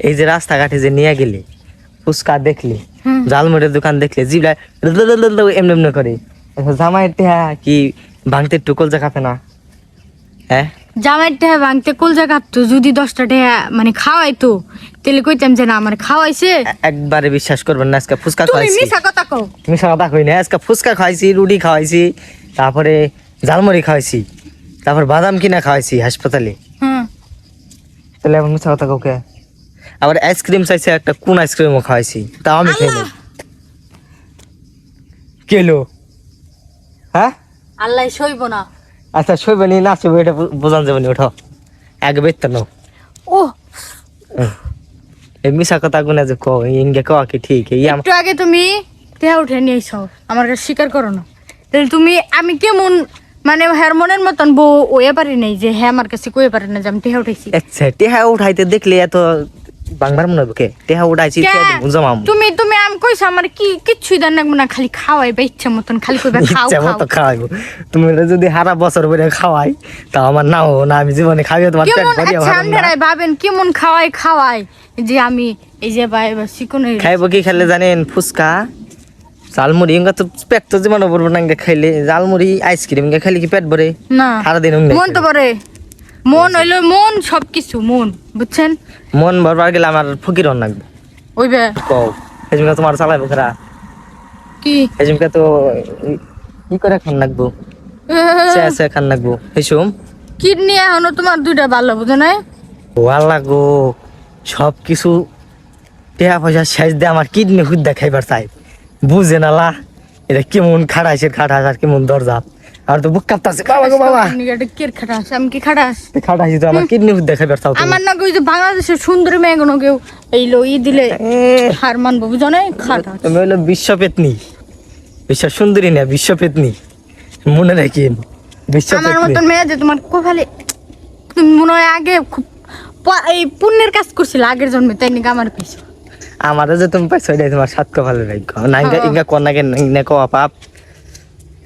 এই যে রাস্তাঘাটে যে নিয়ে গেলি ফুচকা দেখলি। জালমুড়ের দোকান দেখলে জিবলা এমনি এমনি করে। জামাইয়ের টেহা কি ভাঙতে টুকল যা খাপে না? হ্যাঁ? জামাইয়ের টেহা ভাঙতে কলজা কাঁপতো যদি দশটা টেহা মানে খাওয়াইতো তাহলে কইতাম যে না আমার খাওয়াইছে। একবারে বিশ্বাস করবেন না আজকে ফুচকা তুমি খাওয়াইছি। মিশা কথা কও। মিশা কথা কই না আজকে ফুচকা খাওয়াইছি রুটি খাওয়াইছি তারপরে জালমুড়ি খাওয়াইছি তারপর বাদাম কিনা খাওয়াইছি হাসপাতালে। হুম। তাহলে এখন মিশা কথা কাউকে আবার আইসক্রিম চাইছে একটা কোন আইসক্রিমও খাওয়াইছি। তাও আমি নাই কেলো হ্যাঁ? আল্লাহ সইব না। আচ্ছা শৈব নি না শৈব এটা বোঝান যাবে নি ওঠো এক বেতন নাও। ও এই মিশা কথা গুনা যে কো ইনগে কো কি ঠিক? এই আম একটু আগে তুমি টেহা উঠে নিয়ে আইসাও আমার কাছে স্বীকার করো না। তাহলে তুমি আমি কেমন মানে হ্যার মনের মতন বউ ওয়ে পারি নাই যে হ্যাঁ আমার কাছে কয়ে পারে না যে আমি টেহা উঠাইছি। আচ্ছা টেহা উঠাইতে দেখলে এত বাংবার মনে হবে কে? টেহা উঠাইছি কে? জমাম তুমি তুমি আমি কইছ আমার কি দেন না খালি খাওয়াই বা ইচ্ছা মতন খালি কইবা খাও ইচ্ছা মতো খাওয়াইবো। তুমি যদি হারা বছর ধরে খাওয়াই তা আমার নাও না আমি জীবনে খাইও তোমার পেট ভরিয়া আচ্ছা ভালো না। আপনারাই ভাবেন কেমন খাওয়াই খাওয়াই? যে আমি এই যে ভাই বা চিকন খাইবো কি খেলে জানেন ফুচকা জালমুড়ি ইঙ্গা তো পেট তো জীবন ভরবো না খাইলে। জালমুড়ি আইসক্রিম খাইলে কি পেট ভরে? না। সারাদিন মন তো পরে মন হইল মন সবকিছু মন বুঝছেন? মন ভরবার গেলে আমার ফকির হন লাগবে। ওইবে? কও হেজমকা তোমার চালাইবো খেরা। কি? হেজমকা তো ই করে খান লাগবো চেয়ে চেয়ে খান লাগবো। হেসুম কিডনি এখনও তোমার দুইটা ভালো বুঝো না ও আল্লাহ গো সব কিছু টেহা পয়সা শেষ দিয়ে আমার কিডনি হুদ্দা খাইবার চাই। বুঝে নালা এটা কেমন খাড়াইছে খাটাস আর কেমন দরজা। আর তো বুক কাঁপতাছে। বাবা গো বাবা। কে খাটাস আমি কি খাটাস? খাটাইছি তো আমার কিডনি চাও তুমি। আমার না ওই যে বাংলাদেশের সুন্দরী মেয়ে কোনো কেউ এই লো ই দিলে হার মানবো বুঝো না খাটাস। তুমি হইল বিশ্বপেতনি। বিশ্ব সুন্দরী না বিশ্বপেতনি। মনে রাখি। আমার বিশ্বপেতনি। মতন মেয়ে যে তোমার কোভালে তুমি মনে হয় আগে খুব এই পুণ্যের কাজ করছিল আগের জন্মে তাই নাকি আমার পিছু আমারও যে তুমি পাইছো এটাই তোমার সাত কপালের ভাগ্য। না ইঙ্গা ইঙ্গা কন্যাকে ইঙ্গা কওয়া পাপ।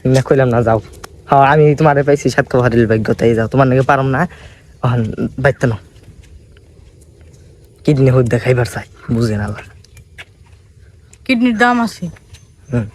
ইঙ্গা কইলাম না যাও। হ্যাঁ আমি তোমার পাইছি সাত কপালের ভাগ্য তাই যাও। তোমার নাকি পারম না? হন বাইতে না কিডনি হুদ দেখাইবার চাই বুঝে না আবার কিডনির দাম আছে। হুম।